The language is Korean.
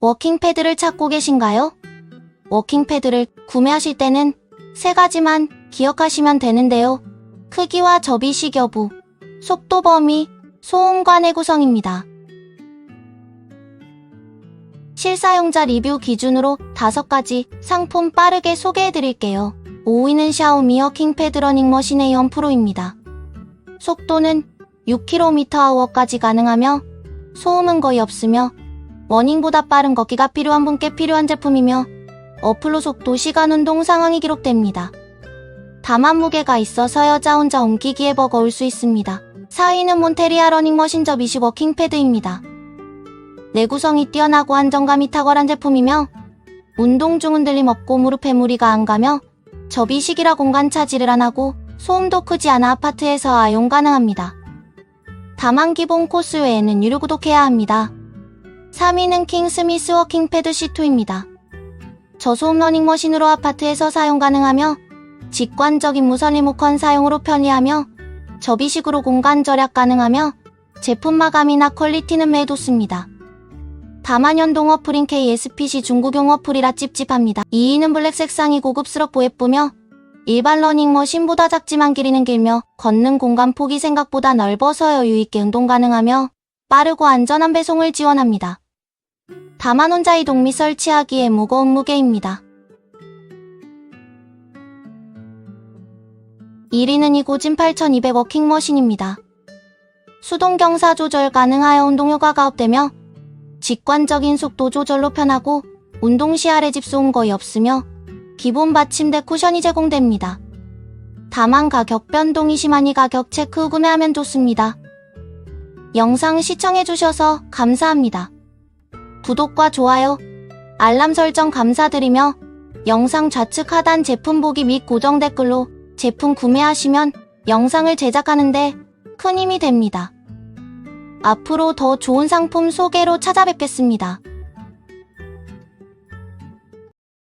워킹패드를 찾고 계신가요? 워킹패드를 구매하실 때는 세 가지만 기억하시면 되는데요. 크기와 접이식 여부, 속도 범위, 소음관의 구성입니다. 실사용자 리뷰 기준으로 다섯 가지 상품 빠르게 소개해 드릴게요. 5위는 샤오미 워킹패드 러닝 머신 A1 프로입니다. 속도는 6km/h까지 가능하며 소음은 거의 없으며 러닝보다 빠른 걷기가 필요한 분께 필요한 제품이며 어플로 속도, 시간, 운동 상황이 기록됩니다. 다만 무게가 있어서 여자 혼자 옮기기에 버거울 수 있습니다. 4위는 몬테리아 러닝머신 접이식 워킹 패드입니다. 내구성이 뛰어나고 안정감이 탁월한 제품이며 운동 중 흔들림 없고 무릎에 무리가 안 가며 접이식이라 공간 차지를 안 하고 소음도 크지 않아 아파트에서 아용 가능합니다. 다만 기본 코스 외에는 유료 구독해야 합니다. 3위는 킹 스미스 워킹 패드 C2입니다. 저소음 러닝머신으로 아파트에서 사용 가능하며 직관적인 무선 리모컨 사용으로 편리하며 접이식으로 공간 절약 가능하며 제품 마감이나 퀄리티는 매우 좋습니다. 다만 연동 어플인 KSPC 중국용 어플이라 찝찝합니다. 2위는 블랙 색상이 고급스럽고 예쁘며 일반 러닝머신보다 작지만 길이는 길며 걷는 공간 폭이 생각보다 넓어서 여유있게 운동 가능하며 빠르고 안전한 배송을 지원합니다. 다만 혼자 이동 및 설치하기에 무거운 무게입니다. 1위는 이 고진 8200 워킹머신입니다. 수동 경사 조절 가능하여 운동 효과가 업되며 직관적인 속도 조절로 편하고 운동 시 아래 집소음 거의 없으며 기본 받침대 쿠션이 제공됩니다. 다만 가격 변동이 심하니 가격 체크 후 구매하면 좋습니다. 영상 시청해주셔서 감사합니다. 구독과 좋아요, 알람 설정 감사드리며 영상 좌측 하단 제품 보기 및 고정 댓글로 제품 구매하시면 영상을 제작하는데 큰 힘이 됩니다. 앞으로 더 좋은 상품 소개로 찾아뵙겠습니다.